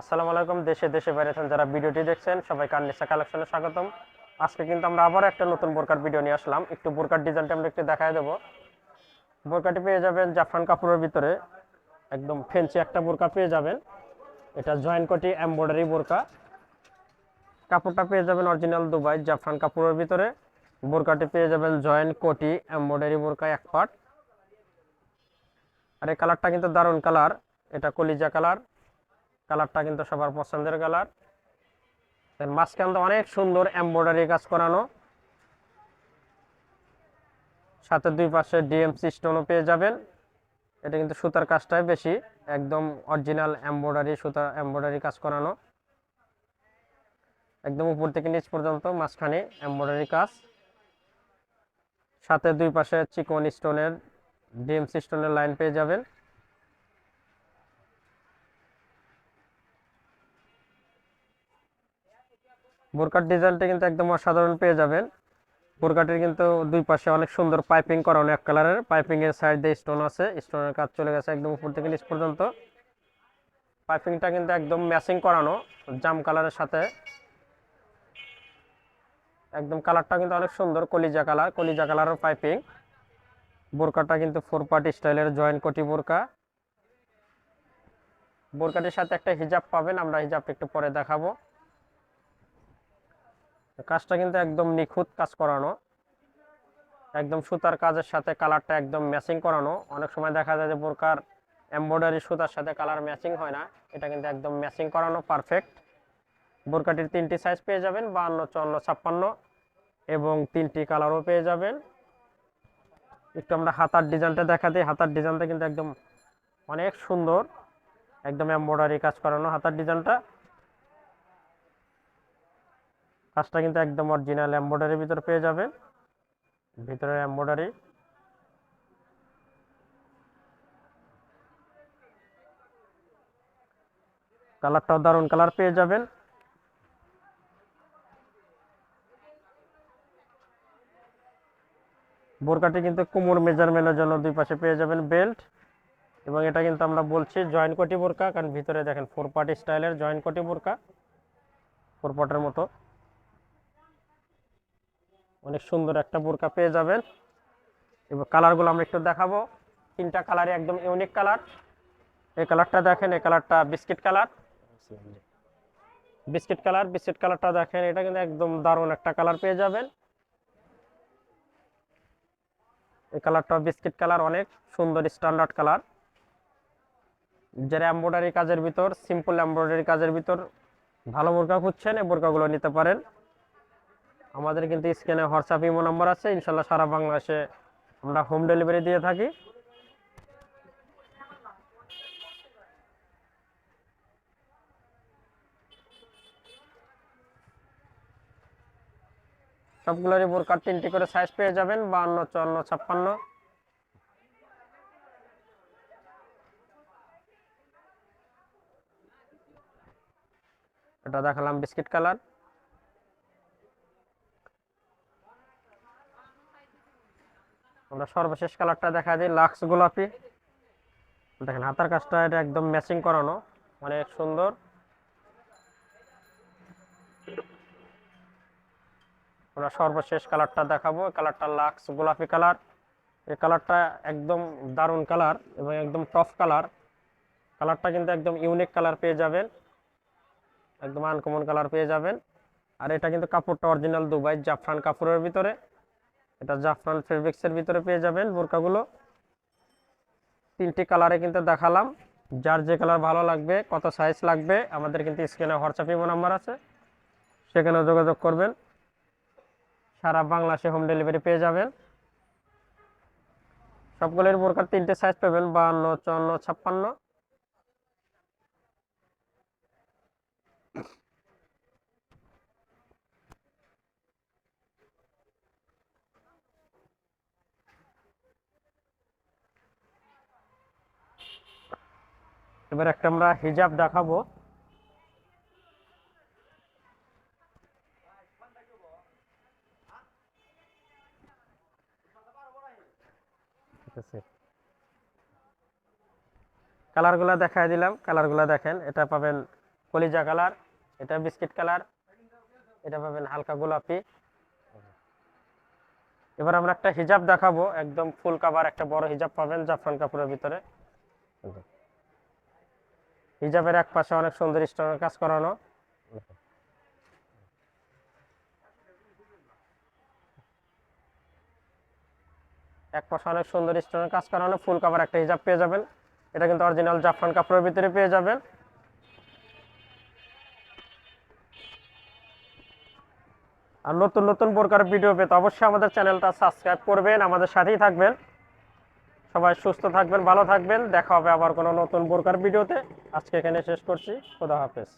আসসালামু আলাইকুম, দেশে দেশে বাইরে যারা ভিডিওটি দেখছেন, সবাইকে আননিসা কালেকশনে স্বাগতম। আজকে কিন্তু আমরা আবার একটা নতুন বোরকার ভিডিও নিয়ে আসলাম। একটু বোরকার ডিজাইনটা আমরা একটু দেখায় দেবো। বোরকাটি পেয়ে যাবেন জাফরান কাপড়ের ভিতরে। একদম ফেন্সি একটা বোরকা পেয়ে যাবেন। এটা জয়েন্ট কোটি এমব্রয়ডারি বোরকা। কাপড়টা পেয়ে যাবেন অরিজিনাল দুবাই, জাফরান কাপড়ের ভিতরে। বোরকাটি পেয়ে যাবেন জয়েন্ট কোটি এমব্রয়ডারি বোরকা এক পার্ট আর এই কালারটা কিন্তু দারুণ কালার এটা কলিজা কালার কালারটা কিন্তু সবার পছন্দের কালার। দেন মাঝখান অনেক সুন্দর এমব্রয়ডারি কাজ করানো। সাথে দুই পাশে ডিএমসি স্টোনও পেয়ে যাবেন। এটা কিন্তু সুতার কাজটাই বেশি, একদম অরিজিনাল এমব্রয়ডারি সুতা এমব্রয়ডারি কাজ করানো। একদম উপর থেকে নিচ পর্যন্ত মাঝখানে এমব্রয়ডারি কাজ। সাথে দুই পাশে চিকন স্টোনের ডিএমসি স্টোনের লাইন পেয়ে যাবেন। বোরকার ডিজাইনটা কিন্তু একদম অসাধারণ পেয়ে যাবেন। বোরকাটির কিন্তু দুই পাশে অনেক সুন্দর পাইপিং করানো, এক কালারের। পাইপিং এর সাইড দিয়ে স্টোন আছে, স্টোনের কাজ চলে গেছে একদম উপর থেকে নিচ পর্যন্ত। পাইপিংটা কিন্তু একদম ম্যাচিং করানো, জাম কালারের সাথে। একদম কালারটা কিন্তু অনেক সুন্দর, কলিজা কালার, কলিজা কালারের পাইপিং। বোরকাটা কিন্তু ফোর পার্ট স্টাইলের জয়েন্ট কোটি বোরকা। বোরকাটির সাথে একটা হিজাব পাবেন, আমরা হিজাবটা একটু পরে দেখাবো। কাজটা কিন্তু একদম নিখুঁত কাজ করানো। একদম সুতার কাজের সাথে কালারটা একদম ম্যাচিং করানো। অনেক সময় দেখা যায় যে বোরকার এমব্রয়ডারি সুতার সাথে কালার ম্যাচিং হয় না। এটা কিন্তু একদম ম্যাচিং করানো পারফেক্ট বোরকাটির তিনটি সাইজ পেয়ে যাবেন, বাহান্ন, চুয়ান্ন, ছাপ্পান্ন এবং তিনটি কালারও পেয়ে যাবেন। একটু আমরা হাতার ডিজাইনটা দেখা দিই। হাতার ডিজাইনটা কিন্তু একদম অনেক সুন্দর। একদম এমব্রয়ডারি কাজ করানো হাতার ডিজাইনটা। কাজটা কিন্তু একদম অরিজিনাল এমব্রয়ডারির ভিতরে পেয়ে যাবেন। ভিতরে এমব্রয়ডারি কালারটাও দারুণ কালার পেয়ে যাবেন। বোরকাটি কিন্তু কোমর মেজারমেন্টের জন্য দুই পাশে পেয়ে যাবেন বেল্ট এবং এটা কিন্তু আমরা বলছি জয়েন্ট কোটি বোরকা, কারণ ভিতরে দেখেন ফোর পার্টি স্টাইলের জয়েন্ট কোটি বোরকা। ফোর পার্টের মতো। অনেক সুন্দর একটা বোরকা পেয়ে যাবেন। এবার কালারগুলো আমরা একটু দেখাবো। তিনটা কালারই একদম ইউনিক কালার। এই কালারটা দেখেন, এই কালারটা biscuit colour. Biscuit colour, biscuit কালারটা দেখেন, এটা কিন্তু একদম দারুণ একটা কালার পেয়ে যাবেন। এই কালারটা বিস্কিট কালার, অনেক সুন্দর স্ট্যান্ডার্ড কালার। যারা এমব্রয়ডারি কাজের ভিতর, সিম্পল এমব্রয়ডারি কাজের ভিতর ভালো বোরকা খুঁজছেন, এই বোরকাগুলো নিতে পারেন। আমাদের কিন্তু স্ক্রিনে হোয়াটসঅ্যাপ ইমো নম্বর আছে। ইনশাল্লাহ সারা বাংলাদেশে আমরা হোম ডেলিভারি দিয়ে থাকি। সবগুলোরই বোরকার তিনটি করে সাইজ পেয়ে যাবেন, বাহান্ন, চুয়ান্ন, ছাপ্পান্ন। এটা দেখালাম বিস্কিট কালার আমরা সর্বশেষ কালারটা দেখা দিই, লাক্স গোলাপি। দেখেন, হাতার কাজটা এটা একদম ম্যাচিং করানো, অনেক সুন্দর। আমরা সর্বশেষ কালারটা দেখাবো কালারটা লাক্স গোলাপি কালার। এই কালারটা একদম দারুণ কালার এবং একদম টফ কালার। কালারটা কিন্তু একদম ইউনিক কালার পেয়ে যাবেন। একদম আনকমন কালার পেয়ে যাবেন। আর এটা কিন্তু কাপড়টা অরিজিনাল দুবাই, জাফরান কাপড়ের ভিতরে। এটা জাফরান ফেব্রিক্সের ভিতরে পেয়ে যাবেন বোরকাগুলো। তিনটি কালারে কিন্তু দেখালাম। যার যে কালার ভালো লাগবে, কত সাইজ লাগবে, আমাদের কিন্তু স্ক্রিনে হোয়াটসঅ্যাপ ইমো নাম্বার আছে। সেখানে যোগাযোগ করবেন। সারা বাংলাদেশে হোম ডেলিভারি পেয়ে যাবেন। সবগুলোর বোরকার তিনটে সাইজ পাবেন বাহান্ন চুয়ান্ন, ছাপ্পান্ন। এবার একটা আমরা হিজাব দেখাবো। কালারগুলো দেখাই দিলাম, কালারগুলো দেখেন। এটা পাবেন কলিজা কালার, এটা বিস্কিট কালার, এটা পাবেন হালকা গোলাপি। এবার আমরা একটা হিজাব দেখাবো, একদম ফুল কাভার একটা বড় হিজাব পাবেন জাফরান কাপড়ের ভিতরে। হিজাবের এক পাশে অনেক সুন্দর স্টোনের কাজ করানো। এক পাশে অনেক সুন্দর স্টোনের কাজ করানো ফুল কাভার একটা হিজাব পেয়ে যাবেন। এটা কিন্তু অরিজিনাল জাফরান কাপড়ের ভিতরে পেয়ে যাবেন। আর নতুন নতুন প্রকার ভিডিও পেতে অবশ্যই আমাদের চ্যানেলটা সাবস্ক্রাইব করবেন, আমাদের সাথেই থাকবেন। সবাই সুস্থ থাকবেন, ভালো থাকবেন। দেখা হবে আবার কোনো নতুন বোরকার ভিডিওতে। আজকে এখানে শেষ করছি। খোদা হাফেজ।